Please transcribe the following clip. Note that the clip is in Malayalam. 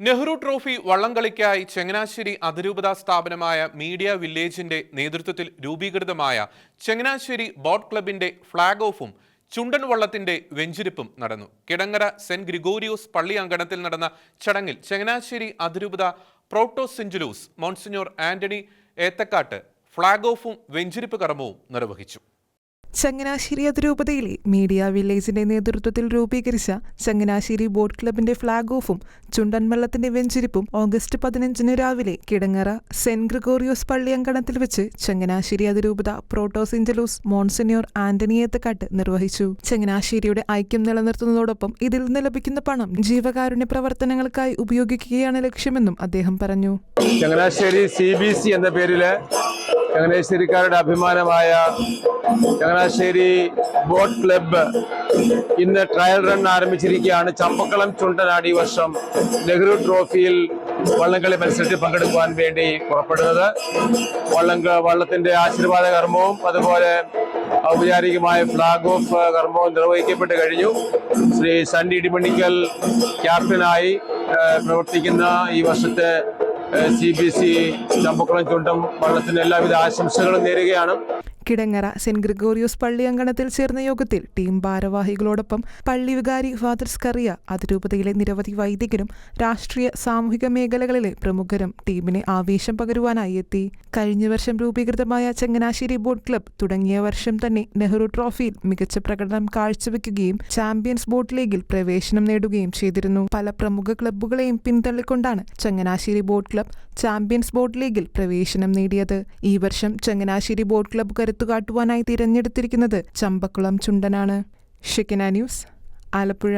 നെഹ്റു ട്രോഫി വള്ളംകളിക്കായി ചങ്ങനാശ്ശേരി അതിരൂപതാ സ്ഥാപനമായ മീഡിയ വില്ലേജിന്റെ നേതൃത്വത്തിൽ രൂപീകൃതമായ ചങ്ങനാശ്ശേരി ബോട്ട് ക്ലബിന്റെ ഫ്ളാഗ് ഓഫും ചുണ്ടൻ വള്ളത്തിന്റെ വെഞ്ചിരിപ്പും നടന്നു. കിടങ്ങര സെന്റ് ഗ്രിഗോരിയോസ് പള്ളി അങ്കണത്തിൽ നടന്ന ചടങ്ങിൽ ചങ്ങനാശ്ശേരി അതിരൂപത പ്രോട്ടോസിഞ്ചുലൂസ് മോൺസിനോർ ആന്റണി ഏത്തക്കാട്ട് ഫ്ളാഗ് ഓഫും വെഞ്ചിരിപ്പ് കർമ്മവും നിർവഹിച്ചു. ചങ്ങനാശ്ശേരി അതിരൂപതയിലെ മീഡിയ വില്ലേജിന്റെ നേതൃത്വത്തിൽ രൂപീകരിച്ച ചങ്ങനാശ്ശേരി ബോട്ട് ക്ലബിന്റെ ഫ്ളാഗ് ഓഫും ചുണ്ടൻവള്ളത്തിന്റെ വെഞ്ചിരിപ്പും ഓഗസ്റ്റ് പതിനഞ്ചിന് രാവിലെ കിടങ്ങറ സെന്റ് ഗ്രിഗോറിയോസ് പള്ളി അങ്കണത്തിൽ വെച്ച് ചങ്ങനാശ്ശേരി അതിരൂപത പ്രോട്ടോസിഞ്ചലൂസ് മോൺസിനിയോർ ആന്റണി ഏത്തക്കാട്ട് നിർവഹിച്ചു. ചങ്ങനാശ്ശേരിയുടെ ഐക്യം നിലനിർത്തുന്നതോടൊപ്പം ഇതിൽ നിന്ന് ലഭിക്കുന്ന പണം ജീവകാരുണ്യ പ്രവർത്തനങ്ങൾക്കായി ഉപയോഗിക്കുകയാണ് ലക്ഷ്യമെന്നും അദ്ദേഹം പറഞ്ഞു. ചങ്ങനാശ്ശേരി സി ബി സി എന്ന പേരിൽ ചങ്ങനാശ്ശേരിക്കാരുടെ അഭിമാനമായ ചങ്ങനാശ്ശേരി ബോട്ട് ക്ലബ്ബ് ഇന്ന് ട്രയൽ റൺ ആരംഭിച്ചിരിക്കുകയാണ്. ചമ്പക്കളം ചുണ്ടനാട് ഈ വർഷം നെഹ്റു ട്രോഫിയിൽ വള്ളംകളി മത്സരത്തിൽ പങ്കെടുക്കുവാൻ വേണ്ടി പുറപ്പെടുന്നത്. വള്ളം വള്ളത്തിന്റെ ആശീർവാദ കർമ്മവും അതുപോലെ ഔപചാരികമായ ഫ്ലാഗ് ഓഫ് കർമ്മവും നിർവഹിക്കപ്പെട്ട് കഴിഞ്ഞു. ശ്രീ സണ്ണി ഇടിമണിക്കൽ ക്യാപ്റ്റനായി പ്രവർത്തിക്കുന്ന ഈ വർഷത്തെ സി ബി സി ചമ്പക്കുളം ചുണ്ടം വള്ളത്തിന് എല്ലാവിധ ആശംസകളും നേരുകയാണ്. കിടങ്ങറ സെന്റ് ഗ്രിഗോറിയോസ് പള്ളി അങ്കണത്തിൽ ചേർന്ന യോഗത്തിൽ ടീം ഭാരവാഹികളോടൊപ്പം പള്ളി വികാരി ഫാദർ സ്കറിയ അതിരൂപതയിലെ നിരവധി വൈദികരും രാഷ്ട്രീയ സാമൂഹിക മേഖലകളിലെ പ്രമുഖരും ടീമിനെ ആവേശം പകരുവാനായി എത്തി. കഴിഞ്ഞ വർഷം രൂപീകൃതമായ ചങ്ങനാശ്ശേരി ബോട്ട് ക്ലബ് തുടങ്ങിയ വർഷം തന്നെ നെഹ്റു ട്രോഫിയിൽ മികച്ച പ്രകടനം കാഴ്ചവെക്കുകയും ചാമ്പ്യൻസ് ബോട്ട് ലീഗിൽ പ്രവേശനം നേടുകയും ചെയ്തിരുന്നു. പല പ്രമുഖ ക്ലബ്ബുകളെയും പിന്തള്ളിക്കൊണ്ടാണ് Changanassery boat club champions boat ലീഗിൽ പ്രവേശനം നേടിയത്. ഈ വർഷം ചങ്ങനാശ്ശേരി ബോട്ട് ക്ലബ്ബ് കരുത്തുകാട്ടുവാനായി തിരഞ്ഞെടുത്തിരിക്കുന്നത് ചമ്പക്കുളം ചുണ്ടനാണ്. ഷിക്കന ന്യൂസ് ആലപ്പുഴ.